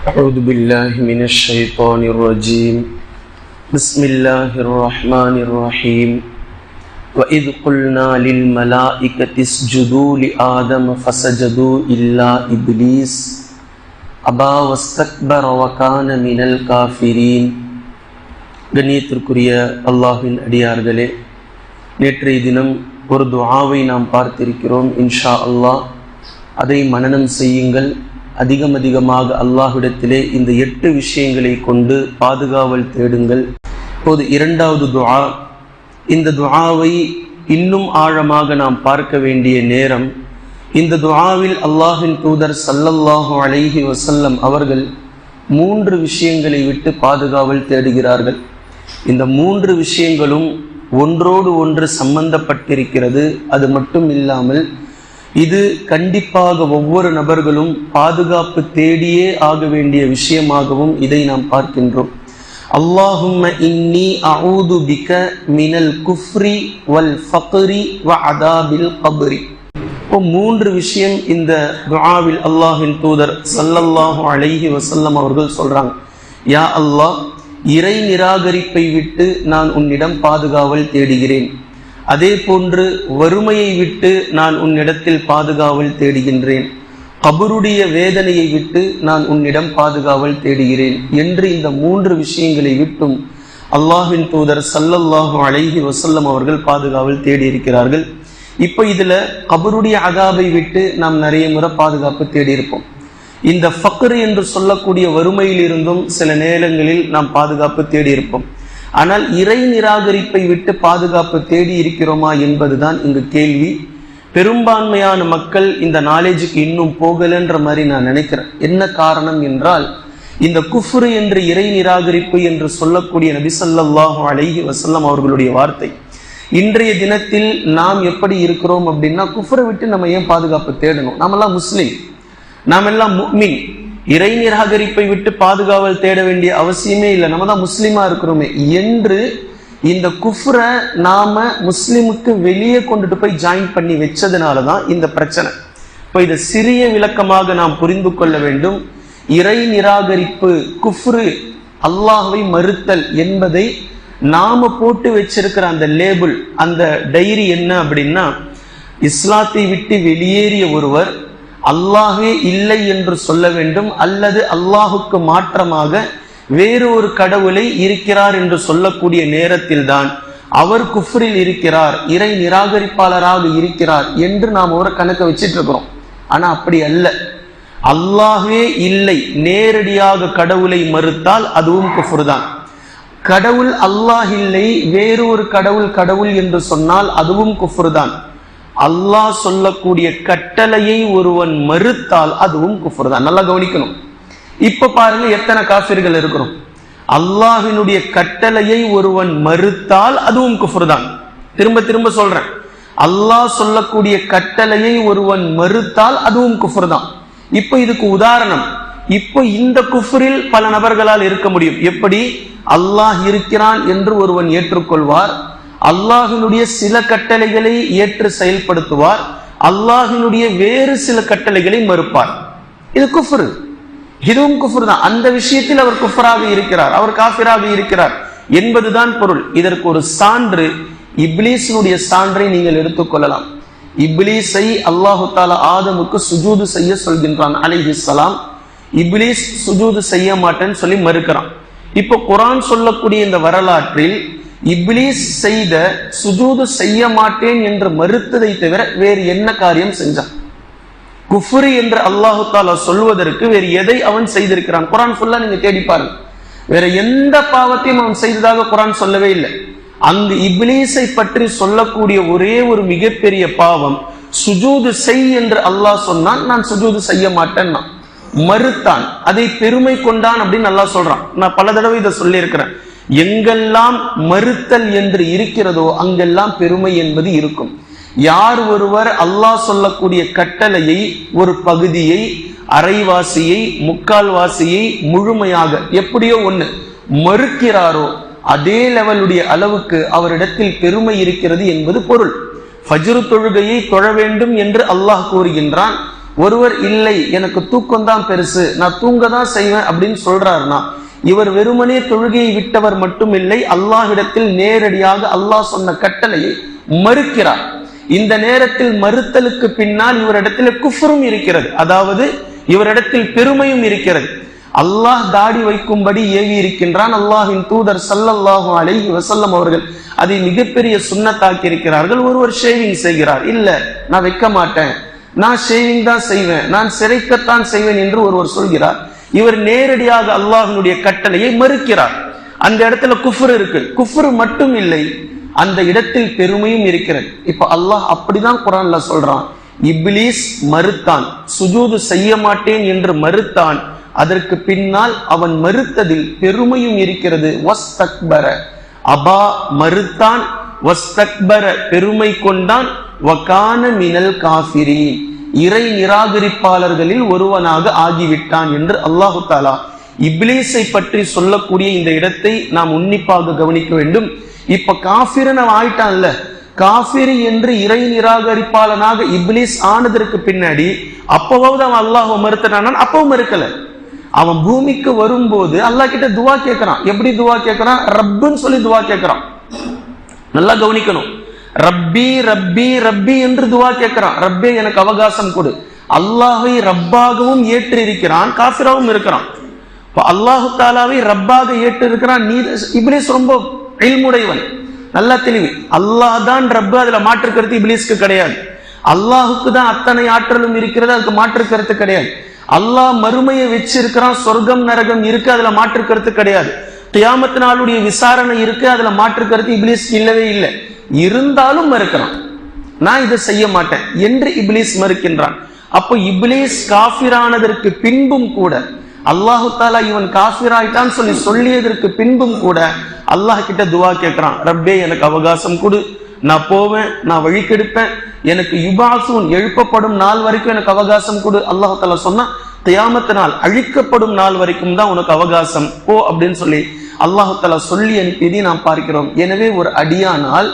أعوذ بالله من الشيطان الرجيم بسم الله الرحمن الرحيم وإذ قلنا للملائكة اسجدوا لآدم فسجدوا إلا إبليس أبى واستكبر وكان من الكافرين கண்ணியத்திற்குரிய அல்லாஹின் அடியார்களே நேற்றைய தினம் ஒரு துஆவை நாம் பார்த்திருக்கிறோம் இன்ஷா அல்லாஹ் அதை மனனம் செய்யுங்கள் அதிகம் அதிகமாக அல்லாஹ்விடத்திலே இந்த எட்டு விஷயங்களை கொண்டு பாதுகாவல் தேடுங்கள். இப்போது இரண்டாவது துஆ. இந்த துஆவை இன்னும் ஆழமாக நாம் பார்க்க வேண்டிய நேரம். இந்த துஆவில் அல்லாஹின் தூதர் சல்லல்லாஹு அலைஹி வசல்லம் அவர்கள் மூன்று விஷயங்களை விட்டு பாதுகாவல் தேடுகிறார்கள். இந்த மூன்று விஷயங்களும் ஒன்றோடு ஒன்று சம்பந்தப்பட்டிருக்கிறது. அது மட்டும் இல்லாமல் இது கண்டிப்பாக ஒவ்வொரு நபர்களும் பாதுகாப்பு தேடியே ஆக வேண்டிய விஷயமாகவும் இதை நாம் பார்க்கின்றோம். அல்லாஹும் இன்னி அஊது பிக மினல் குஃப்ரி வல் ஃபக்ரி வ அதாபில் கபரி. இப்போ மூன்று விஷயம் இந்த துஆவில் அல்லாஹின் தூதர் சல்லல்லாஹு அலைஹி வசல்லம் அவர்கள் சொல்றாங்க. யா அல்லாஹ் இறை நிராகரிப்பை விட்டு நான் உன்னிடம் பாதுகாவல் தேடுகிறேன். அதே போன்று வறுமையை விட்டு நான் உன்னிடத்தில் பாதுகாவல் தேடுகின்றேன். கபருடைய வேதனையை விட்டு நான் உன்னிடம் பாதுகாவல் தேடுகிறேன் என்று இந்த மூன்று விஷயங்களை விட்டும் அல்லாஹின் தூதர் சல்லல்லாஹு அலைஹி வசல்லம் அவர்கள் பாதுகாவல் தேடி இருக்கிறார்கள் இப்போ இதில் கபருடைய அகாபை விட்டு நாம் நிறைய முறை பாதுகாப்பு தேடி இருப்போம் இந்த ஃபக்ரு என்று சொல்லக்கூடிய வறுமையில் இருந்தும் சில நேரங்களில் நாம் பாதுகாப்பு தேடி இருப்போம் ஆனால் இறை நிராகரிப்பை விட்டு பாதுகாப்பு தேடி இருக்கிறோமா என்பதுதான் இங்கு கேள்வி. பெரும்பான்மையான மக்கள் இந்த நாலேஜுக்கு இன்னும் போகலன்ற மாதிரி நான் நினைக்கிறேன். என்ன காரணம் என்றால் இந்த குஃப்ரு என்று இறை நிராகரிப்பு என்று சொல்லக்கூடிய நபிசல்லாஹு அலைஹி வசல்லம் அவர்களுடைய வார்த்தை. இன்றைய தினத்தில் நாம் எப்படி இருக்கிறோம் அப்படின்னா குஃப்ரை விட்டு நம்ம ஏன் பாதுகாப்பு தேடணும்? நாமெல்லாம் முஸ்லீம். நாம் எல்லாம் முக்மின். இறை நிராகரிப்பை விட்டு பாதுகாவல் தேட வேண்டிய அவசியமே இல்லை. நம்ம தான் முஸ்லீமா இருக்கிறோமே. என்று இந்த குஃப்ரை நாம முஸ்லீமுக்கு வெளியே கொண்டுட்டு போய் ஜாயின் பண்ணி வச்சதுனால தான் இந்த பிரச்சனை. இப்போ இதை சிறிய விளக்கமாக நாம் புரிந்து கொள்ள வேண்டும். இறை நிராகரிப்பு குஃப்ரு அல்லாஹை மறுத்தல் என்பதை நாம போட்டு வச்சிருக்கிற அந்த லேபிள் அந்த டைரி என்ன அப்படின்னா இஸ்லாத்தை விட்டு வெளியேறிய ஒருவர் அல்லாஹே இல்லை என்று சொல்ல வேண்டும் அல்லது அல்லாஹுக்கு மாற்றமாக வேறு ஒரு கடவுளை இருக்கிறார் என்று சொல்லக்கூடிய நேரத்தில் தான் அவர் குஃப்ரில் இருக்கிறார் இறை நிராகரிப்பாளராக இருக்கிறார் என்று நாம் ஒரு கணக்கை வச்சிட்டு இருக்கிறோம் ஆனா அப்படி அல்ல. அல்லாஹே இல்லை நேரடியாக கடவுளை மறுத்தால் அதுவும் குஃப்ரு தான் கடவுள் அல்லாஹ் இல்லை வேறு ஒரு கடவுள் கடவுள் என்று சொன்னால் அதுவும் குஃப்ரு தான் அல்லாஹ் சொல்லக்கூடிய கட்டளையை ஒருவன் மறுத்தால் அதுவும் குஃபர் தான் நல்லா கவனிக்கணும். இப்ப பாருங்க எத்தனை காஃபிர்கள் இருக்கிறோம். அல்லாஹினுடைய கட்டளையை ஒருவன் மறுத்தால் அதுவும் குஃபர் தான் திரும்ப திரும்ப சொல்றேன். அல்லாஹ் சொல்லக்கூடிய கட்டளையை ஒருவன் மறுத்தால் அதுவும் குஃபர் தான் இப்போ இதுக்கு உதாரணம். இப்போ இந்த குஃபரில் பல நபர்களால் இருக்க முடியும். எப்படி? அல்லாஹ் இருக்கிறான் என்று ஒருவன் ஏற்றுக்கொள்வார். அல்லாஹினுடைய சில கட்டளைகளை ஏற்று செயல்படுத்துவார். அல்லாஹினுடைய வேறு சில கட்டளைகளை மறுப்பார். இது குஃபுரு. இதுவும் குஃபர் தான். அந்த விஷயத்தில் அவர் குஃபராக இருக்கிறார். அவர் காஃபிராக இருக்கிறார். என்பதுதான் பொருள். இதற்கு ஒரு சான்று இப்லீஸினுடைய சான்றை நீங்கள் எடுத்துக்கொள்ளலாம் இப்லீஸை அல்லாஹு தாலா ஆதமுக்கு சுஜூது செய்ய சொல்கின்றான் அலிஹி சலாம் இப்லீஸ் சுஜூது செய்ய மாட்டேன்னு சொல்லி மறுக்கிறான். இப்போ குரான் சொல்லக்கூடிய இந்த வரலாற்றில் இப்லீஸ் செய்த சுஜூது செய்ய மாட்டேன் என்று மறுத்ததை தவிர வேறு என்ன காரியம் செஞ்சான்? குஃபுரி என்று அல்லாஹு தாலா சொல்வதற்கு வேறு எதை அவன் செய்திருக்கிறான்? குரான் ஃபுல்லா நீங்க தேடி பாருங்க. வேற எந்த பாவத்தையும் அவன் செய்ததாக குரான் சொல்லவே இல்லை. அங்கு இப்லீஸை பற்றி சொல்லக்கூடிய ஒரே ஒரு மிகப்பெரிய பாவம் சுஜூது செய் என்று அல்லாஹ் சொன்னான் நான் சுஜூது செய்ய மாட்டேன் மறுத்தான் அதை பெருமை கொண்டான் அப்படின்னு நல்லா சொல்றான். நான் பல தடவை இதை சொல்லியிருக்கிறேன். எங்கெல்லாம் மறுத்தல் என்று இருக்கிறதோ அங்கெல்லாம் பெருமை என்பது இருக்கும். யார் ஒருவர் அல்லாஹ் சொல்லக்கூடிய கட்டளையை ஒரு பகுதியை அரைவாசியை முக்கால்வாசியை முழுமையாக எப்படியோ ஒண்ணு மறுக்கிறாரோ அதே லெவலுடைய அளவுக்கு அவரிடத்தில் பெருமை இருக்கிறது என்பது பொருள். ஃபஜ்ரு தொழுகையை தொழ வேண்டும் என்று அல்லாஹ் கூறுகின்றான். ஒருவர் இல்லை எனக்கு தூக்கம் தான் பெருசு நான் தூங்க தான் செய்வேன் அப்படின்னு சொல்றாருன்னா இவர் வெறுமனே தொழுகையை விட்டவர் மட்டும் இல்லை நேரடியாக அல்லாஹ் சொன்ன கட்டளையை மறுக்கிறார். இந்த நேரத்தில் மறுத்தலுக்கு பின்னால் இவரிடத்தில் குஃபரும் இருக்கிறது. அதாவது இவரிடத்தில் பெருமையும் இருக்கிறது. அல்லாஹ் தாடி வைக்கும்படி ஏவி இருக்கின்றான். அல்லாஹின் தூதர் சல்லல்லாஹு அலைஹி வசல்லம் அவர்கள் அதை மிகப்பெரிய சுண்ணத்தாக்கி இருக்கிறார்கள். ஒருவர் ஷேவிங் செய்கிறார். இல்ல நான் வைக்க மாட்டேன். நான் ஷேவிங் தான் செய்வேன். நான் சிறைக்கத்தான் செய்வேன் என்று ஒருவர் சொல்கிறார். இவர் நேரடியாக அல்லாஹினுடைய கட்டளையை மறுக்கிறார். அந்த இடத்துல குஃபர் இருக்கு. குஃபர் மட்டும் இல்லை அந்த இடத்தில் பெருமையும் இருக்கிறது. இப்ப அல்லாஹ் அப்படிதான் குரான்ல சொல்றான். இப்லீஸ் மறுத்தான் சுஜூது செய்ய மாட்டேன் என்று மறுத்தான். அதற்கு பின்னால் அவன் மறுத்ததில் பெருமையும் இருக்கிறது. வஸ்தக்பர. அபா மறுத்தான் வஸ்தக்பர பெருமை கொண்டான். வகான மினல் காஃபிரி இறை நிராகரிப்பாளர்களில் ஒருவனாக ஆகிவிட்டான் என்று அல்லாஹு தாலா இப்லீஸை பற்றி சொல்லக்கூடிய இந்த இடத்தை நாம் உன்னிப்பாக கவனிக்க வேண்டும். இப்ப காஃபிரன் அவன் ஆயிட்டான்ல. காஃபிரி என்று இறை நிராகரிப்பாளனாக இப்லீஸ் ஆனதற்கு பின்னாடி அப்பவாவது அவன் அல்லாஹ் மறுத்தனான் அப்பவும் மறுக்கல. அவன் பூமிக்கு வரும்போது அல்லாஹ் கிட்ட துவா கேட்கிறான் எப்படி துவா கேட்கிறான் ரப்புன்னு சொல்லி துவா கேட்கிறான் நல்லா கவனிக்கணும். ரப்பி ரப்பி ரப்பி என்று துவா கேட்கிறான். ரப்பே எனக்கு அவகாசம் கொடு. அல்லாஹை ரப்பாகவும் ஏற்று இருக்கிறான் காஃபிராவும் இருக்கிறான். இப்போ அல்லாஹு தாலாவை ரப்பாக ஏற்று இருக்கிறான் நீ இப்ளீஸ் ரொம்ப இல்முடையவன். நல்லா தெளிவு. அல்லாஹ் தான் ரப்பு அதுல மாற்று கருத்து இப்லீஸ்க்கு கிடையாது. அல்லாஹுக்கு தான் அத்தனை ஆற்றலும் இருக்கிறது அதுக்கு மாற்று கருத்து கிடையாது. அல்லாஹ் மறுமையை வச்சிருக்கிறான் சொர்க்கம் நரகம் இருக்கு அதுல மாற்று கருத்து கிடையாது. தியாமத்து நாளுடைய விசாரணை இருக்கு அதுல மாற்று கருத்து இப்லீஸ் இல்லவே இல்லை. இருந்தாலும் மறுக்கிறான். நான் இதை செய்ய மாட்டேன் என்று இப்லீஸ் மறுக்கின்றான். அப்போ இப்லீஸ் காஃபிரானதற்கு பின்பும் கூட அல்லாஹு தாலா இவன் காஃபிராயிட்டான்னு சொல்லி சொல்லியதற்கு பின்பும் கூட அல்லாஹ் கிட்ட துவா கேட்கிறான். ரப்பே எனக்கு அவகாசம் கொடு. நான் போவேன் நான் வழிக்கெடுப்பேன் எனக்கு யுபாசூன் எழுப்பப்படும் நாள் வரைக்கும் எனக்கு அவகாசம் கொடு. அல்லாஹு தாலா சொன்னா தியாமத்து நாள் அழிக்கப்படும் நாள் வரைக்கும் தான் உனக்கு அவகாசம். போ அப்படின்னு சொல்லி அல்லாஹு தாலா சொல்லி அனுப்பியதை நாம் பார்க்கிறோம். எனவே ஒரு அடியானால்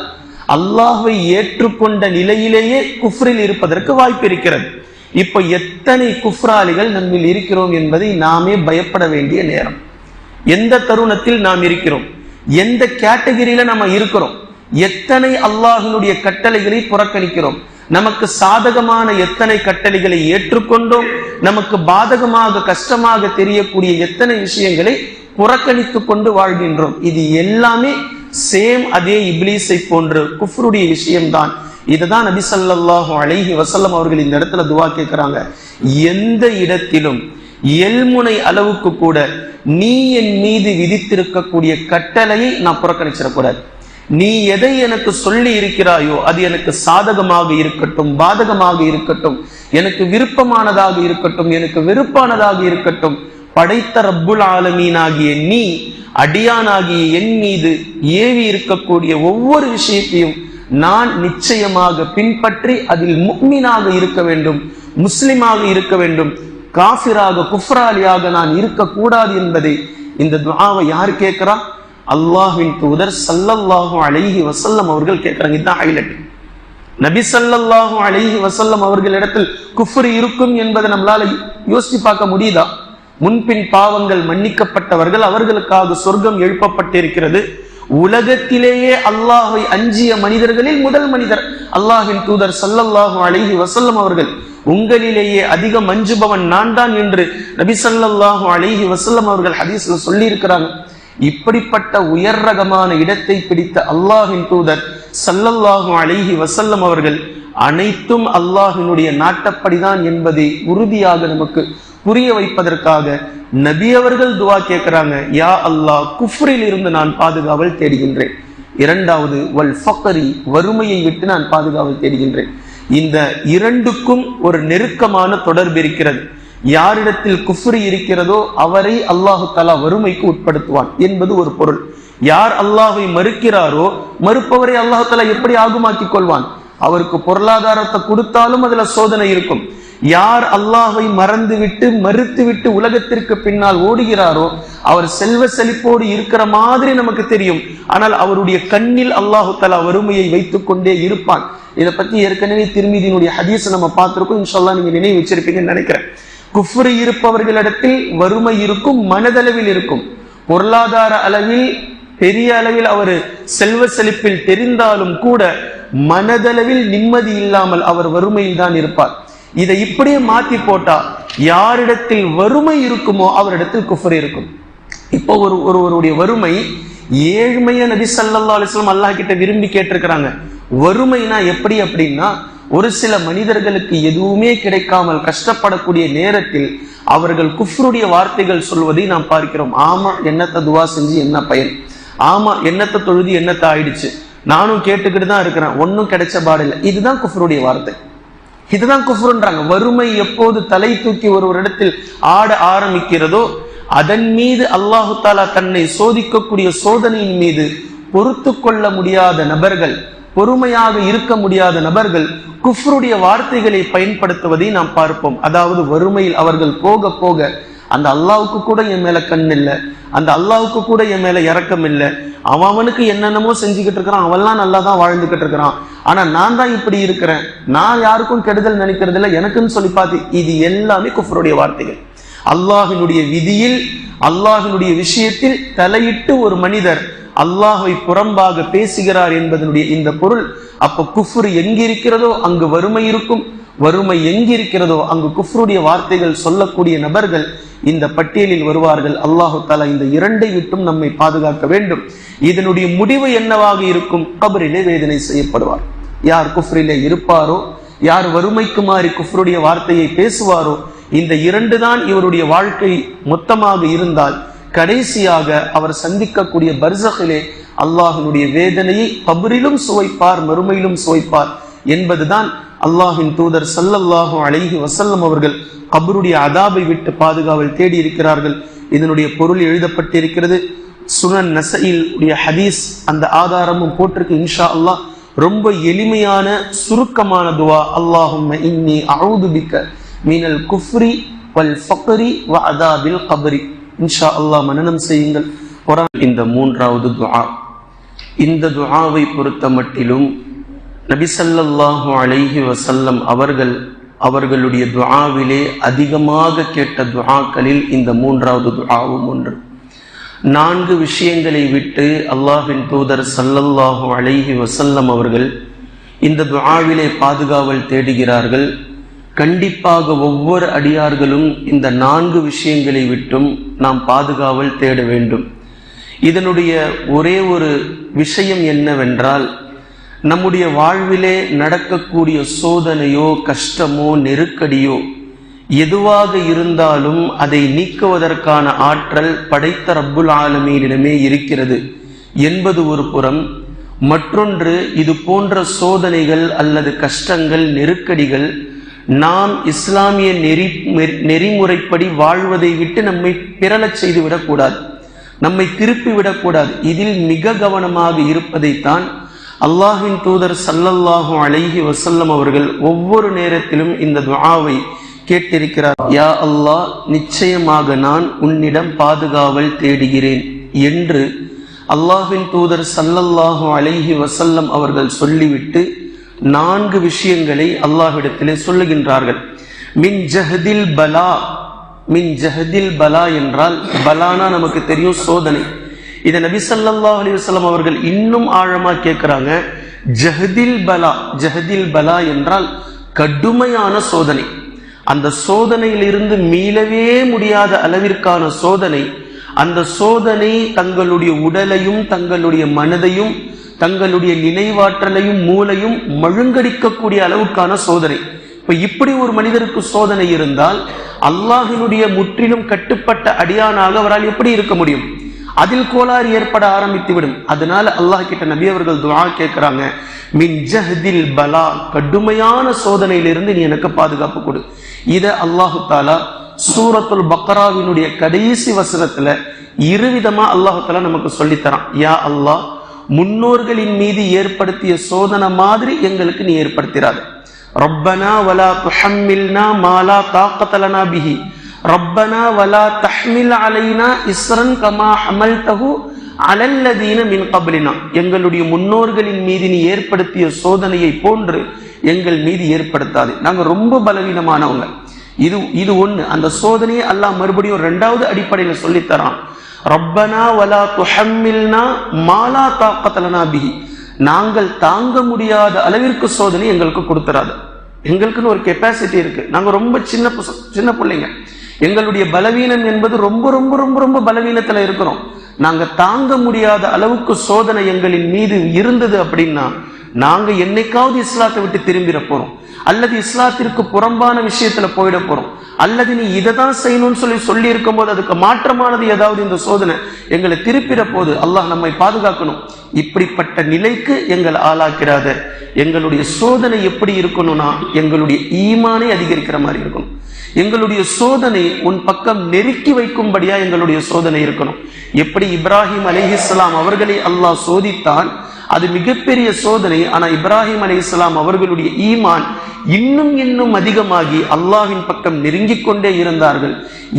அல்லாஹை ஏற்றுக்கொண்ட நிலையிலேயே குஃப்ரில் இருப்பதற்கு வாய்ப்பு இருக்கிறது. இப்ப எத்தனை குஃப்ராலிகள் நம்மில் இருக்கிறோம் என்பதை நாமே பயப்பட வேண்டிய நேரம். எந்த தருணத்தில் நாம் இருக்கிறோம்? எந்த கேட்டகரியில நம்ம இருக்கிறோம்? எத்தனை அல்லாஹினுடைய கட்டளைகளை புறக்கணிக்கிறோம்? நமக்கு சாதகமான எத்தனை கட்டளைகளை ஏற்றுக்கொண்டோம்? நமக்கு பாதகமாக கஷ்டமாக தெரியக்கூடிய எத்தனை விஷயங்களை புறக்கணித்துக் கொண்டு வாழ்கின்றோம்? இது எல்லாமே சேம் அதே இப்லீஸை போன்று குஃப்ருடைய விஷயம்தான். இதுதான் நபி ஸல்லல்லாஹு அழகி வசல்லம் அவர்கள் இந்த இடத்துல துவா கேட்கிறாங்க. எந்த இடத்திலும் எல்முனை அளவுக்கு கூட நீ என் மீது விதித்திருக்கக்கூடிய கட்டளையை நான் புறக்கணிச்சிடக்கூடாது நீ எதை எனக்கு சொல்லி இருக்கிறாயோ அது எனக்கு சாதகமாக இருக்கட்டும் பாதகமாக இருக்கட்டும் எனக்கு விருப்பமானதாக இருக்கட்டும் எனக்கு வெறுப்பானதாக இருக்கட்டும் படைத்த ரப்புல் ஆலமீனாகிய நீ அடியானாகிய என் மீது ஏவி இருக்கக்கூடிய ஒவ்வொரு விஷயத்தையும் நான் நிச்சயமாக பின்பற்றி அதில் முக்மீனாக இருக்க வேண்டும் முஸ்லிமாக இருக்க வேண்டும் காஃபிராக குஃப்ராலியாக நான் இருக்கக்கூடாது என்பதை இந்த துவாவை யார் கேட்கிறா? அல்லாஹின் தூதர் சல்லல்லாஹு அழகி வசல்லம் அவர்கள் கேட்கிறாங்க. இதுதான் ஹைலைட். நபி ஸல்லல்லாஹு அழகி வசல்லம் அவர்களிடத்தில் குஃப்ரி இருக்கும் என்பதை நம்மளால யோசிச்சு பார்க்க முடியுதா? முன்பின் பாவங்கள் மன்னிக்கப்பட்டவர்கள் அவர்களுக்காக சொர்க்கம் எழுப்பப்பட்டிருக்கிறது. உலகத்திலேயே அல்லாஹை அஞ்சிய மனிதர்களில் முதல் மனிதர் அல்லாஹின் தூதர் சல்லல்லாஹு அலைஹி வசல்லம் அவர்கள். உங்களிலேயே அதிகம் அஞ்சுபவன் நான் தான் என்று நபி ஸல்லல்லாஹு அலைஹி வசல்லம் அவர்கள் ஹதீஸ்ல சொல்லி இருக்கிறாங்க இப்படிப்பட்ட உயர் ரகமான இடத்தை பிடித்த அல்லாஹின் தூதர் சல்லல்லாஹு அலைஹி வசல்லம் அவர்கள் அனைத்தும் அல்லாஹினுடைய நாட்டப்படிதான் என்பதை உறுதியாக நமக்கு புரிய வைப்பதற்காக நபி அவர்கள் துவா கேட்கிறாங்க யா அல்லாஹ் குஃப்ரில் இருந்து நான் பாதுகாவல் தேடுகின்றேன். இரண்டாவது வல் ஃபக்கரி வறுமையை விட்டு நான் பாதுகாவல் தேடுகின்றேன். இந்த இரண்டுக்கும் ஒரு நெருக்கமான தொடர்பு இருக்கிறது. யாரிடத்தில் குஃப்ரி இருக்கிறதோ அவரை அல்லாஹு தலா வறுமைக்கு உட்படுத்துவான் என்பது ஒரு பொருள். யார் அல்லாஹை மறுக்கிறாரோ மறுப்பவரை அல்லாஹு தலா எப்படி ஆகுமாக்கிக் கொள்வான்? அவருக்கு பொருளாதாரத்தை கொடுத்தாலும் அதுல சோதனை இருக்கும். யார் அல்லாஹை மறந்துவிட்டு மறுத்துவிட்டு உலகத்திற்கு பின்னால் ஓடுகிறாரோ அவர் செல்வ செழிப்போடு இருக்கிற மாதிரி நமக்கு தெரியும். ஆனால் அவருடைய கண்ணில் அல்லாஹு தலா வறுமையை வைத்துக் கொண்டே இருப்பான். இதை பத்தி ஏற்கனவே திருமீதியினுடைய ஹதீஸ் நம்ம பார்த்திருக்கோம். இன்ஷால்லா நீங்க நினைவு வச்சிருப்பீங்கன்னு நினைக்கிறேன். குஃப்ரு இருப்பவர்களிடத்தில் வறுமை இருக்கும் மனதளவில் இருக்கும். பொருளாதார அளவில் பெரிய அளவில் அவர் செல்வ செழிப்பில் தெரிந்தாலும் கூட மனதளவில் நிம்மதி இல்லாமல் அவர் வறுமையில் தான் இருப்பார். இதை இப்படியே மாத்தி போட்டா யாரிடத்தில் வறுமை இருக்குமோ அவரிடத்தில் குஃபர் இருக்கும். இப்போ ஒரு ஒருவருடைய வறுமை ஏழ்மைய நபி சல்லா அலிஸ்லாம் அல்லாஹ் கிட்ட விரும்பி கேட்டிருக்கிறாங்க. வறுமைனா எப்படி அப்படின்னா ஒரு சில மனிதர்களுக்கு எதுவுமே கிடைக்காமல் கஷ்டப்படக்கூடிய நேரத்தில் அவர்கள் குஃப்ருடைய வார்த்தைகள் சொல்வதை நாம் பார்க்கிறோம். ஆமா என்னத்தை துவா செஞ்சு என்ன பயன்? ஆமா என்னத்தை தொழுது என்னத்தை ஆயிடுச்சு? நானும் கேட்டுக்கிட்டு தான் இருக்கிறேன். ஒன்னும் கிடைச்ச பாடில்லை இதுதான் குஃப்ருடைய வார்த்தை. இதுதான் குஃப்ருன்றாங்க. வறுமை எப்போது தலை தூக்கி ஒருவரிடத்தில் ஆட ஆரம்பிக்கிறதோ அதன் மீது அல்லாஹு தாலா தன்னை சோதிக்கக்கூடிய சோதனையின் மீது பொறுத்து கொள்ள முடியாத நபர்கள் பொறுமையாக இருக்க முடியாத நபர்கள் குஃப்ருடைய வார்த்தைகளை பயன்படுத்துவதை நாம் பார்ப்போம். அதாவது வறுமையில் அவர்கள் போக போக அந்த அல்லாவுக்கு கூட என் மேல கண் இல்லை. அந்த அல்லாவுக்கு கூட என் மேல இறக்கம் இல்லை. அவன் அவனுக்கு என்னென்னமோ செஞ்சுக்கிட்டு இருக்கிறான். அவன்லாம் நல்லா தான் வாழ்ந்துகிட்டு இருக்கிறான். ஆனா நான் தான் இப்படி இருக்கிறேன். நான் யாருக்கும் கெடுதல் நினைக்கிறது இல்லை. எனக்குன்னு சொல்லி பார்த்து இது எல்லாமே குஃப்ருடைய வார்த்தைகள். அல்லாஹினுடைய விதியில் அல்லாஹினுடைய விஷயத்தில் தலையிட்டு ஒரு மனிதர் அல்லாஹை புறம்பாக பேசுகிறார் என்பதனுடைய இந்த பொருள். அப்ப குஃப்ரு எங்கிருக்கிறதோ அங்கு வறுமை இருக்கும். வறுமை எங்கிருக்கிறதோ அங்கு குஃப்ருடைய வார்த்தைகள் சொல்லக்கூடிய நபர்கள் இந்த பட்டியலில் வருவார்கள். அல்லாஹு தாலா இந்த இரண்டை விட்டும் நம்மை பாதுகாக்க வேண்டும். இதனுடைய முடிவு என்னவாக இருக்கும்? கபரிலே வேதனை செய்யப்படுவார். யார் குஃப்ரிலே இருப்பாரோ யார் வறுமைக்கு மாறி குஃப்ருடைய வார்த்தையை பேசுவாரோ இந்த இரண்டு தான் இவருடைய வாழ்க்கை மொத்தமாக இருந்தால் கடைசியாக அவர் சந்திக்கக்கூடிய பர்சகிலே அல்லாஹினுடைய வேதனையை கபரிலும் சுவைப்பார் மறுமையிலும் சுவைப்பார் என்பதுதான் அல்லாஹின் தூதர் சல்லல்லாஹு அலைஹி வசல்லம் அவர்கள் கபருடைய அதாபை விட்டு பாதுகாவல் தேடி இருக்கிறார்கள். இதனுடைய பொருள் எழுதப்பட்டிருக்கிறது. சுனன் நசையில் உடைய ஹதீஸ் அந்த ஆதாரமும் போட்டிருக்கு இன்ஷா அல்லாஹ் ரொம்ப எளிமையான சுருக்கமான துவா. அல்லாஹும் இன்னி அவுதுபிக்க மீனல் குஃப்ரி வல் ஃபக்ரி வ அதாபில் கபரி. இன்ஷா அல்லாஹ் மனநம் செய்யுங்கள். இந்த மூன்றாவது துவா. இந்த துவாவை பொறுத்த மட்டிலும் நபிசல்லாஹு அலைஹி வசல்லம் அவர்கள் அவர்களுடைய துவாவிலே அதிகமாக கேட்ட துவாக்களில் இந்த மூன்றாவது துவாவும் ஒன்று. நான்கு விஷயங்களை விட்டு அல்லாஹின் தூதர் சல்லல்லாஹு அலைஹி வசல்லம் அவர்கள் இந்த துவாவிலே பாதுகாவல் தேடுகிறார்கள். கண்டிப்பாக ஒவ்வொரு அடியார்களும் இந்த நான்கு விஷயங்களை விட்டும் நாம் பாதுகாவல் தேட வேண்டும். இதனுடைய ஒரே ஒரு விஷயம் என்னவென்றால் நம்முடைய வாழ்விலே நடக்கக்கூடிய சோதனையோ கஷ்டமோ நெருக்கடியோ எதுவாக இருந்தாலும் அதை நீக்குவதற்கான ஆற்றல் படைத்த ரப்புல் ஆலமீனிடமே இருக்கிறது என்பது ஒரு புறம். மற்றொன்று இது போன்ற சோதனைகள் அல்லது கஷ்டங்கள் நெருக்கடிகள் நாம் இஸ்லாமிய நெறி நெறிமுறைப்படி வாழ்வதை விட்டு நம்மை பிறலச் செய்து விடக்கூடாது நம்மை திருப்பி விடக்கூடாது இதில் மிக கவனமாக இருப்பதைத்தான் அல்லாஹின் தூதர் சல்லல்லாஹு அலைஹி வசல்லம் அவர்கள் ஒவ்வொரு நேரத்திலும் இந்த துவாவை கேட்டிருக்கிறார். யா அல்லாஹ் நிச்சயமாக நான் உன்னிடம் பாதுகாவல் தேடுகிறேன் என்று அல்லாஹின் தூதர் சல்லல்லாஹு அலைஹி வசல்லம் அவர்கள் சொல்லிவிட்டு நான்கு விஷயங்களை அல்லாஹ்விடத்திலே சொல்லுகின்றார்கள். மின் ஜஹதில் பலா மின் ஜஹதில் பலா என்றால் பலானா நமக்கு தெரியும் சோதனை. இதை நபி சல்லா அலைஹி வஸல்லம் அவர்கள் இன்னும் ஆழமா கேட்கிறாங்க ஜஹதில் பலா ஜஹதில் பலா என்றால் கடுமையான சோதனை. அந்த சோதனையிலிருந்து மீளவே முடியாத அளவிற்கான சோதனை. அந்த சோதனை தங்களுடைய உடலையும் தங்களுடைய மனதையும் தங்களுடைய நினைவாற்றலையும் மூளையும் மழுங்கடிக்கக்கூடிய அளவுக்கான சோதனை. இப்ப இப்படி ஒரு மனிதருக்கு சோதனை இருந்தால் அல்லாஹினுடைய முற்றிலும் கட்டுப்பட்ட அடியானாக அவரால் எப்படி இருக்க முடியும்? அதில் கோளாறு ஏற்பட ஆரம்பித்து விடும் அதனால அல்லாஹ் கிட்ட நபி அவர்கள் துவா கேட்கிறாங்க மின் ஜஹதில் பலா கடுமையான சோதனையிலிருந்து நீ எனக்கு பாதுகாப்பு கொடு. இத அல்லாஹு தாலா சூரத்துல் பக்ராவினுடைய கடைசி வசனத்துல இருவிதமா அல்லாஹு தாலா நமக்கு சொல்லித்தரான். யா அல்லாஹ் முன்னோர்களின் மீது ஏற்படுத்திய சோதனை மாதிரி எங்களுக்கு நீ ஏற்படுத்திடாத ரப்பனா வலா துஹம்மில்னா மாலா தாக்கத்தலனா பிஹி. ரப்பனா வலா தஹ்மில் அலைனா இஸ்ரன் கமா ஹமல்தஹு அலல்லதீன மின் கபலினா. எங்களுடைய முன்னோர்களின் மீது நீ ஏற்படுத்திய சோதனையை போன்று எங்கள் மீது ஏற்படுத்தாது. நாங்கள் ரொம்ப பலவீனமானவங்க. இது இது ஒண்ணு. அந்த சோதனையை அல்லாஹ் மறுபடியும் ரெண்டாவது அடிப்படையில் சொல்லித்தரான். ரப்பனா வலா துஹம்மில்னா மாலா தாக்கத்தலனா பிஹி. நாங்கள் தாங்க முடியாத அளவிற்கு சோதனை எங்களுக்கு கொடுத்துறாது. எங்களுக்குன்னு ஒரு கெப்பாசிட்டி இருக்கு. நாங்க ரொம்ப சின்ன சின்ன பிள்ளைங்க. எங்களுடைய பலவீனம் என்பது ரொம்ப ரொம்ப ரொம்ப ரொம்ப பலவீனத்துல இருக்கிறோம். நாங்க தாங்க முடியாத அளவுக்கு சோதனை எங்களின் மீது இருந்தது அப்படின்னா நாங்க என்னைக்காவது இஸ்லாத்தை விட்டு திரும்பிட போறோம். அல்லது இஸ்லாத்திற்கு புறம்பான விஷயத்துல போயிட போறோம். அல்லது நீ இதை தான் செய்யணும்னு சொல்லி சொல்லி இருக்கும்போது அதுக்கு மாற்றமானது ஏதாவது இந்த சோதனை எங்களை திருப்பிட போது அல்லாஹ் நம்மை பாதுகாக்கணும். இப்படிப்பட்ட நிலைக்கு எங்களை ஆளாக்கிறாத எங்களுடைய சோதனை எப்படி இருக்கணும்னா எங்களுடைய ஈமானை அதிகரிக்கிற மாதிரி இருக்கணும். எங்களுடைய சோதனை உன் பக்கம் நெருக்கி வைக்கும்படியா எங்களுடைய சோதனை இருக்கணும். எப்படி எப்படி இப்ராஹிம் அலைஹிஸ்ஸலாம் அவர்களை அல்லாஹ் சோதித்தான். அது மிகப்பெரிய சோதனை. ஆனா இப்ராஹிம் அலி இஸ்லாம் அவர்களுடைய ஈமான் இன்னும் இன்னும் அதிகமாகி அல்லாஹின் பக்கம் நெருங்கிக் கொண்டே இருந்தார்கள்.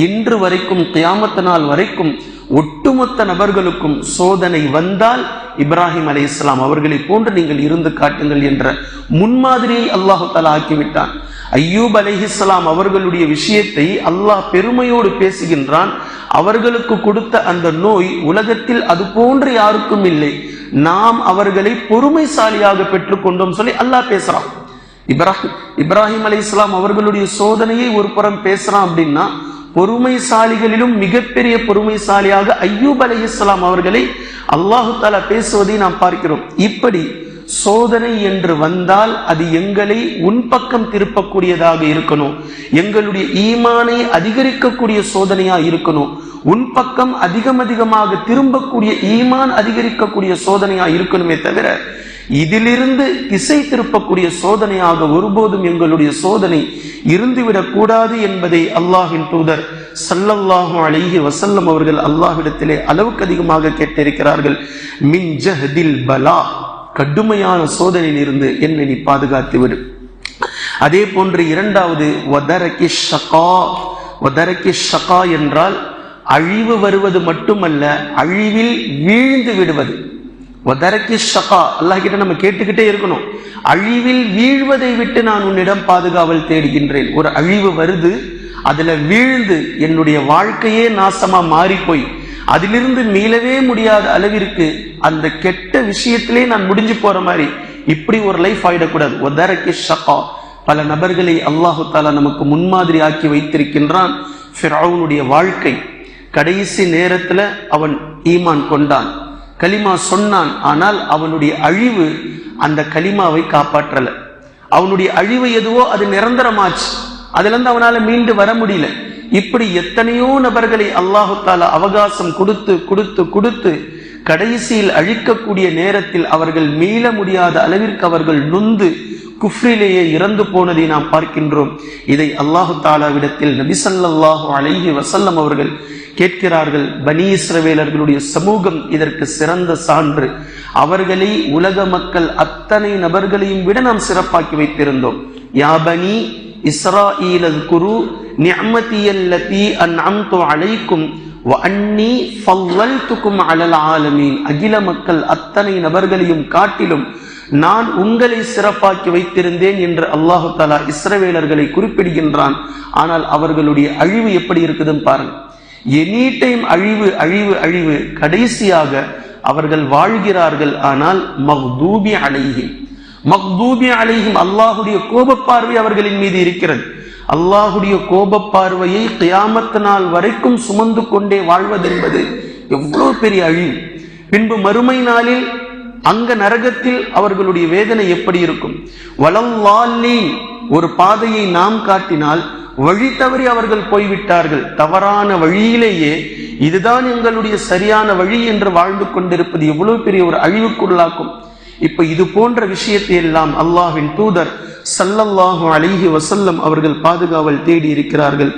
இன்று வரைக்கும் கியாமத்த நாள் வரைக்கும் ஒட்டுமொத்த நபர்களுக்கும் சோதனை வந்தால் இப்ராஹிம் அலி இஸ்லாம் அவர்களை போன்று நீங்கள் இருந்து காட்டுங்கள் என்ற முன்மாதிரியை அல்லாஹு தலா ஆக்கிவிட்டான். ஐயூப் அலிஹிஸ்லாம் அவர்களுடைய விஷயத்தை அல்லாஹ் பெருமையோடு பேசுகின்றான். அவர்களுக்கு கொடுத்த அந்த நோய் உலகத்தில் அது போன்று யாருக்கும் இல்லை. நாம் அவர்களை பொறுமைசாலியாக பெற்றுக்கொண்டோம் சொல்லி அல்லாஹ் பேசுறான். இப்ராஹிம் இப்ராஹிம் அலைஹிஸ்ஸலாம் அவர்களுடைய சோதனையை ஒரு புறம் பேசுறான் அப்படின்னா பொறுமைசாலிகளிலும் மிகப்பெரிய பொறுமைசாலியாக ஐயூப் அலைஹிஸ்ஸலாம் அவர்களை அல்லாஹு தாலா பேசுவதை நாம் பார்க்கிறோம். இப்படி சோதனை என்று வந்தால் அது எங்களை உன் பக்கம் திருப்பக்கூடியதாக இருக்கணும். எங்களுடைய ஈமானை அதிகரிக்கக்கூடிய சோதனையா இருக்கணும். உன் பக்கம் அதிகம் அதிகமாக திரும்பக்கூடிய ஈமான் அதிகரிக்கக்கூடிய சோதனையா இருக்கணுமே தவிர இதிலிருந்து திசை திருப்பக்கூடிய சோதனையாக ஒருபோதும் எங்களுடைய சோதனை இருந்துவிடக் கூடாது என்பதை அல்லாஹின் தூதர் சல்லல்லாஹும் அலைஹி வசல்லம் அவர்கள் அல்லாஹ்விடத்திலே அளவுக்கு அதிகமாக கேட்டிருக்கிறார்கள். மின் ஜஹதில் பலா. கடுமையான சோதனையிலிருந்து என்னை நீ பாதுகாத்து விடு அதே போன்று இரண்டாவது வதரகி ஷகா வதரகி ஷகா என்றால் அழிவு வருவது மட்டுமல்ல அழிவில் வீழ்ந்து விடுவது. வதரக்கி ஷகா அல்லாஹ் கிட்ட நம்ம கேட்டுக்கிட்டே இருக்கணும். அழிவில் வீழ்வதை விட்டு நான் உன்னிடம் பாதுகாவல் தேடுகின்றேன் ஒரு அழிவு வருது அதுல வீழ்ந்து என்னுடைய வாழ்க்கையே நாசமா மாறி போய் அதிலிருந்து மீளவே முடியாத அளவிற்கு அந்த கெட்ட விஷயத்திலே நான் முடிஞ்சு போற மாதிரி இப்படி ஒரு லைஃப் ஆயிடக்கூடாது. ஒதரக்கி ஷகா. பல நபர்களை அல்லாஹு தாலா நமக்கு முன்மாதிரி ஆக்கி வைத்திருக்கின்றான். ஃபிரௌனுடைய வாழ்க்கை. கடைசி நேரத்துல அவன் ஈமான் கொண்டான். கலிமா சொன்னான் ஆனால் அவனுடைய அழிவு அந்த கலிமாவை காப்பாற்றல. அவனுடைய அழிவு எதுவோ அது நிரந்தரமாச்சு. அதுல இருந்து அவனால மீண்டு வர முடியல. இப்படி எத்தனையோ நபர்களை அல்லாஹு தாலா அவகாசம் கொடுத்து கொடுத்து கொடுத்து கடைசியில் அழிக்கக்கூடிய நேரத்தில் அவர்கள் மீள முடியாத அளவிற்கு அவர்கள் நொந்து குஃப்ரிலேயே இறந்து போனதை நாம் பார்க்கின்றோம். இதை அல்லாஹு தாலாவிடத்தில் நபிசல்லாஹு அலைஹி வசல்லம் அவர்கள் கேட்கிறார்கள். பனி இஸ்ரவேலர்களுடைய சமூகம் இதற்கு சிறந்த சான்று. அவர்களை உலக மக்கள் அத்தனை நபர்களையும் விட நாம் சிறப்பாக்கி வைத்திருந்தோம். யாபனி பனி குரு நிஅமதியல்லதி அன்அம்து அலைக்கும் வஅன்னி ஃபல்லல்துக்கும் அலல் ஆலமீன். அகில மக்கள் அத்தனை நபர்களையும் காட்டிலும் நான் உங்களை சிறப்பாக்கி வைத்திருந்தேன் என்று அல்லாஹு தாலா இஸ்ரவேலர்களை குறிப்பிடுகின்றான். ஆனால் அவர்களுடைய அழிவு எப்படி இருக்குதுன்னு பாருங்க. எனி டைம் அழிவு அழிவு அழிவு கடைசியாக அவர்கள் வாழ்கிறார்கள். ஆனால் மஹ்தூபி அலைகி மக்தூபி அலைஹிம் அல்லாஹுடைய கோபப்பார்வை அவர்களின் மீது இருக்கிறது. அல்லாஹுடைய கோபப்பார்வையை கியாமத்து நாள் வரைக்கும் சுமந்து கொண்டே வாழ்வதென்பது எவ்வளவு பெரிய அழிவு. பின்பு மறுமை நாளில் அங்க நரகத்தில் அவர்களுடைய வேதனை எப்படி இருக்கும்? வலல்லாலீன் ஒரு பாதையை நாம் காட்டினால் வழி தவறி அவர்கள் போய்விட்டார்கள். தவறான வழியிலேயே இதுதான் எங்களுடைய சரியான வழி என்று வாழ்ந்து கொண்டிருப்பது எவ்வளவு பெரிய ஒரு அழிவுக்குள்ளாக்கும். இப்ப இது போன்ற விஷயத்தை எல்லாம் அல்லாஹின் தூதர் சல்லல்லாஹு அழகி வசல்லம் அவர்கள் பாதுகாவல் தேடி இருக்கிறார்கள்.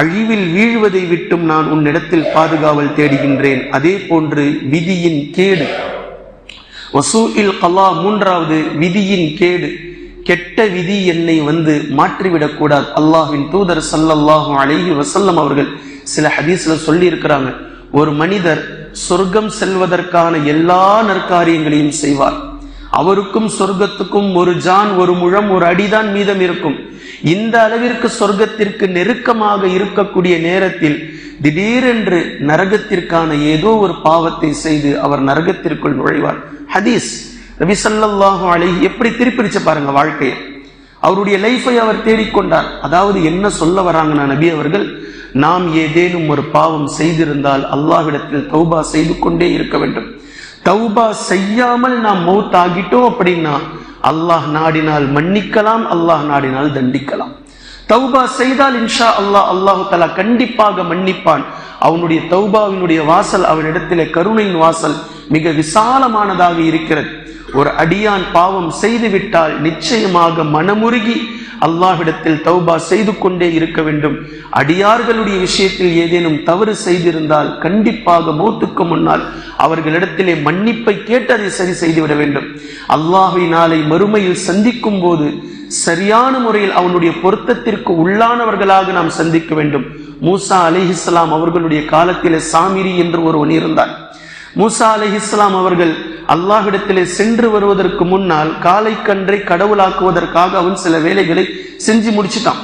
அழிவில் வீழ்வதை விட்டும் நான் உன்னிடத்தில் பாதுகாவல் தேடுகின்றேன். அதே போன்று விதியின் கேடு. வசூஇல் கலா மூன்றாவது விதியின் கேடு. கெட்ட விதி என்னை வந்து மாற்றிவிடக்கூடாது அல்லாஹின் தூதர் சல்லல்லாஹும் அழகி வசல்லம் அவர்கள் சில ஹதீஸ்ல சொல்லி இருக்கிறாங்க ஒரு மனிதர் சொர்க்கம் செல்வதற்கான எல்லா நற்காரியங்களையும் செய்வார். அவருக்கும் சொர்க்கத்துக்கும் ஒரு ஜான் ஒரு முழம் ஒரு அடிதான் மீதம் இருக்கும். இந்த அளவிற்கு சொர்க்கத்திற்கு நெருக்கமாக இருக்கக்கூடிய நேரத்தில் திடீரென்று நரகத்திற்கான ஏதோ ஒரு பாவத்தை செய்து அவர் நரகத்திற்குள் நுழைவார். ஹதீஸ் நபி ஸல்லல்லாஹு எப்படி திருப்பிடிச்சு பாருங்க வாழ்க்கையை. அவருடைய லைஃபை அவர் தேடிக்கொண்டார். அதாவது என்ன சொல்ல வராங்கன்னா நபி அவர்கள் நாம் ஏதேனும் ஒரு பாவம் செய்திருந்தால் அல்லாஹ்விடத்தில் தௌபா செய்து கொண்டே இருக்க வேண்டும். தௌபா செய்யாமல் நாம் மௌத் ஆகிட்டோம் அப்படின்னா அல்லாஹ் நாடினால் மன்னிக்கலாம் அல்லாஹ் நாடினால் தண்டிக்கலாம். தௌபா செய்தால் இன்ஷா அல்லாஹ் அல்லாஹு தலா கண்டிப்பாக மன்னிப்பான். அவனுடைய தௌபாவினுடைய வாசல் அவனிடத்திலே கருணையின் வாசல் மிக விசாலமானதாக இருக்கிறது. ஒரு அடியான் பாவம் செய்து விட்டால் நிச்சயமாக மனமுருகி அல்லாஹ்விடத்தில் தௌபா செய்து கொண்டே இருக்க வேண்டும். அடியார்களுடைய விஷயத்தில் ஏதேனும் தவறு செய்திருந்தால் கண்டிப்பாக மௌத்துக்கு முன்னால் அவர்களிடத்திலே மன்னிப்பை கேட்டு அதை சரி செய்துவிட வேண்டும். அல்லாஹை நாளை மறுமையில் சந்திக்கும் போது சரியான முறையில் அவனுடைய பொருத்தத்திற்கு உள்ளானவர்களாக நாம் சந்திக்க வேண்டும். மூசா அலிஹிஸ்லாம் அவர்களுடைய காலத்திலே சாமிரி என்று ஒருவன் இருந்தான். மூசா அலிஹிஸ்லாம் அவர்கள் அல்லாஹிடத்திலே சென்று வருவதற்கு முன்னால் காலை கன்றை கடவுளாக்குவதற்காக அவன் சில வேலைகளை செஞ்சு முடிச்சுட்டான்.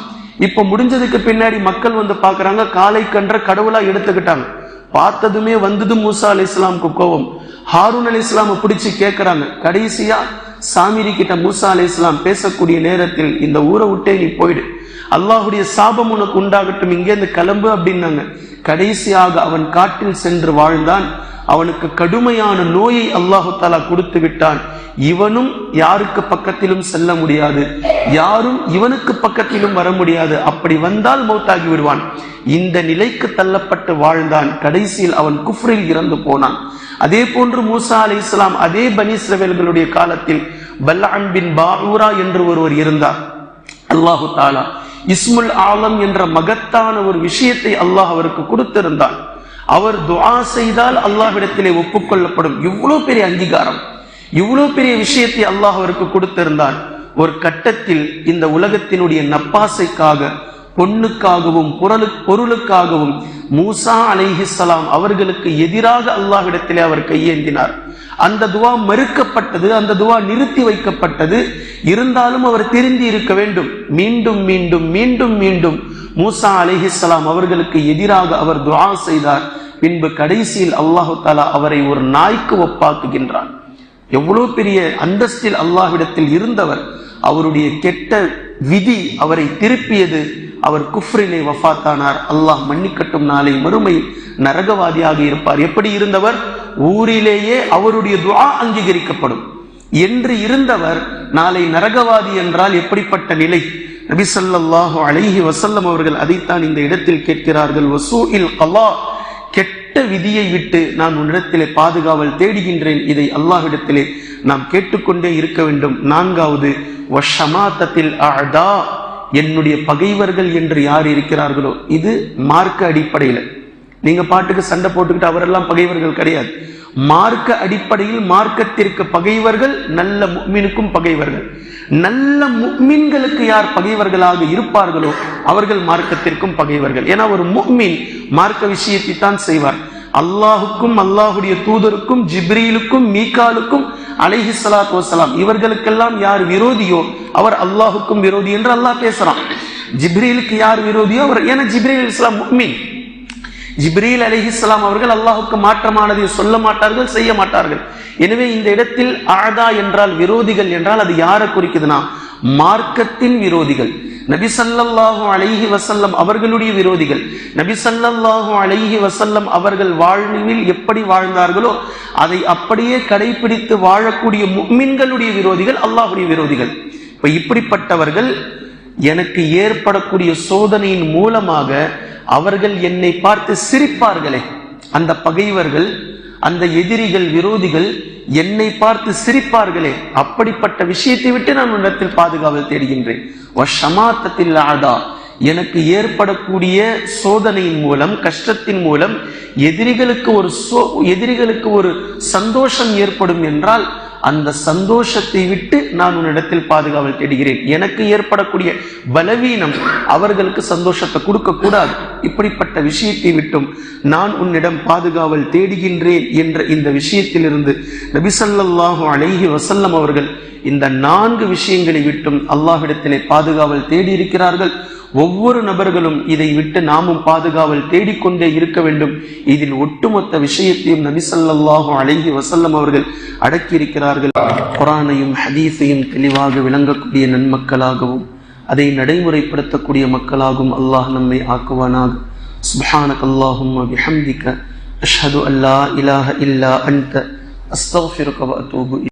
இப்ப முடிஞ்சதுக்கு பின்னாடி மக்கள் வந்து பாக்குறாங்க காலை கன்றை கடவுளா எடுத்துக்கிட்டாங்க. பார்த்ததுமே வந்தது மூசா அலி இஸ்லாமுக்கு கோபம். ஹாரூன் அலி இஸ்லாம பிடிச்சு கேட்கிறாங்க கடைசியா சாமிரி கிட்ட மூசா அலி இஸ்லாம் பேசக்கூடிய நேரத்தில் இந்த ஊரை விட்டே நீ போயிடு. அல்லாஹுடைய சாபம் உனக்கு உண்டாகட்டும் இங்கேருந்து கிளம்பு அப்படின்னாங்க. கடைசியாக அவன் காட்டில் சென்று வாழ்ந்தான். அவனுக்கு கடுமையான நோயை அல்லாஹு தாலா கொடுத்து விட்டான். இவனும் யாருக்கு பக்கத்திலும் செல்ல முடியாது. யாரும் இவனுக்கு பக்கத்திலும் வர முடியாது. அப்படி வந்தால் மௌத்தாகி விடுவான். இந்த நிலைக்கு தள்ளப்பட்டு வாழ்ந்தான். கடைசியில் அவன் குஃப்ரில் இறந்து போனான். அதே போன்று மூசா அலி இஸ்லாம் அதே பனிஸ்ரவேல்களுடைய காலத்தில் பல்லான் பின் பாரூரா என்று ஒருவர் இருந்தார். அல்லாஹு தாலா இஸ்முல் ஆலம் என்ற மகத்தான ஒரு விஷயத்தை அல்லாஹ் அவருக்கு கொடுத்திருந்தான். அவர் துஆ செய்தால் அல்லாஹ்விடத்திலே ஒப்புக்கொள்ளப்படும். இவ்வளவு பெரிய அங்கீகாரம் இவ்வளவு பெரிய விஷயத்தை அல்லாஹ் அவருக்கு கொடுத்திருந்தான். ஒரு கட்டத்தில் இந்த உலகத்தினுடைய நப்பாசைக்காக பொண்ணுக்காகவும் பொருளு பொருளுக்காகவும் மூசா அலைஹிஸ்ஸலாம் அவர்களுக்கு எதிராக அல்லாஹ்விடத்திலே அவர் கையேந்தினார். அந்த துவா மறுக்கப்பட்டது அந்த துவா நிறுத்தி வைக்கப்பட்டது. இருந்தாலும் அவர் திருந்தி இருக்க வேண்டும். மீண்டும் மீண்டும் மீண்டும் மீண்டும் மூசா அலிஹிஸ்லாம் அவர்களுக்கு எதிராக அவர் துவா செய்தார். பின்பு கடைசியில் அல்லாஹு தாலா அவரை ஒரு நாய்க்கு ஒப்பாக்குகின்றான். எவ்வளவு பெரிய அந்தஸ்தில் அல்லாஹ்விடத்தில் இருந்தவர் அவருடைய கெட்ட விதி அவரை திருப்பியது அவர் குஃப்ரிலே வஃத்தானார். அல்லாஹ் மன்னிக்கட்டும் நாளை மறுமையில் நரகவாதியாக இருப்பார். எப்படி இருந்தவர்? ஊரிலேயே அவருடைய துவா அங்கீகரிக்கப்படும். என்று இருந்தவர் நாளை நரகவாதி என்றால் எப்படிப்பட்ட நிலை? நபிசல்லாஹு அலைஹி வசல்லம் அவர்கள் அதைத்தான் இந்த இடத்தில் கேட்கிறார்கள். வசூஇல் கலா கெட்ட விதியை விட்டு நான் உன்னிடத்திலே பாதுகாவல் தேடுகின்றேன். இதை அல்லாஹ்விடத்திலே நாம் கேட்டுக்கொண்டே இருக்க வேண்டும். நான்காவது வஷமாத்தத்தில் அழதா என்னுடைய பகைவர்கள் என்று யார் இருக்கிறார்களோ இது மார்க்க அடிப்படையில். நீங்க பாட்டுக்கு சண்டை போட்டுக்கிட்டு அவரெல்லாம் பகைவர்கள் கிடையாது. மார்க்க அடிப்படையில் மார்க்கத்திற்கு பகைவர்கள் நல்ல மீனுக்கும் பகைவர்கள். நல்ல முக்மீன்களுக்கு யார் பகைவர்களாக இருப்பார்களோ அவர்கள் மார்க்கத்திற்கும் பகைவர்கள். ஏன்னா ஒரு முக்மீன் மார்க்க விஷயத்தை தான் செய்வார். அல்லாஹுக்கும் அல்லாஹுடைய தூதருக்கும் ஜிப்ரீலுக்கும் மீகாலுக்கும் அலைஹி சலாத் வசலாம் இவர்களுக்கெல்லாம் யார் விரோதியோ அவர் அல்லாஹுக்கும் விரோதி என்று அல்லாஹ் பேசுறான். ஜிப்ரீலுக்கு யார் விரோதியோ அவர் ஏன்னா ஜிப்ரீல் இஸ்லாம் முக்மீன். ஜிப்ரீல் அலிஹிஸ்லாம் அவர்கள் அல்லாஹுக்கு மாற்றமானதை சொல்ல மாட்டார்கள் செய்ய மாட்டார்கள். எனவே இந்த இடத்தில் ஆதா என்றால் விரோதிகள் என்றால் அது யாரை குறிக்குதுன்னா மார்க்கத்தின் விரோதிகள். நபி சல்லாஹு அலைஹி வசல்லம் அவர்களுடைய விரோதிகள். நபி சல்லாஹு அலைஹி வசல்லம் அவர்கள் வாழ்வில் எப்படி வாழ்ந்தார்களோ அதை அப்படியே கடைபிடித்து வாழக்கூடிய முக்மின்களுடைய விரோதிகள் அல்லாஹுடைய விரோதிகள். இப்ப இப்படிப்பட்டவர்கள் எனக்கு ஏற்படக்கூடிய சோதனையின் மூலமாக அவர்கள் என்னை பார்த்து சிரிப்பார்களே. அந்த பகைவர்கள் அந்த எதிரிகள் விரோதிகள் என்னை பார்த்து சிரிப்பார்களே. அப்படிப்பட்ட விஷயத்தை விட்டு நான் உன்னிடத்தில் பாதுகாவல் தேடுகின்றேன். வஷமாத்தத்தில் ஆதா எனக்கு ஏற்படக்கூடிய சோதனையின் மூலம் கஷ்டத்தின் மூலம் எதிரிகளுக்கு ஒரு சோ எதிரிகளுக்கு ஒரு சந்தோஷம் ஏற்படும் என்றால் அந்த சந்தோஷத்தை விட்டு நான் உன்னிடத்தில் பாதுகாவல் தேடுகிறேன். எனக்கு ஏற்படக்கூடிய பலவீனம் அவர்களுக்கு சந்தோஷத்தை கொடுக்க கூடாது இப்படிப்பட்ட விஷயத்தை விட்டும் நான் உன்னிடம் பாதுகாவல் தேடுகின்றேன் என்ற இந்த விஷயத்திலிருந்து நபிசல்லாஹு அலைஹி வசல்லம் அவர்கள் இந்த நான்கு விஷயங்களை விட்டும் அல்லாஹிடத்திலே பாதுகாவல் தேடி இருக்கிறார்கள் ஒவ்வொரு நபர்களும் இதை விட்டு நாமும் பாதுகாவல் தேடிக்கொண்டே இருக்க வேண்டும். இதில் ஒட்டுமொத்த விஷயத்தையும் நபிசல்லாஹு அழகி வசல்லம் அவர்கள் அடக்கியிருக்கிறார்கள். குரானையும் ஹதீஸையும் தெளிவாக விளங்கக்கூடிய நன்மக்களாகவும் அதை நடைமுறைப்படுத்தக்கூடிய மக்களாகும் அல்லாஹ் நம்மை ஆக்குவானாக. சுப்ஹானக் அல்லாஹும் அஷ்ஹது அல்லா இலாஹ இல்லா அன்த. அஸ்தக்ஃபிருக வ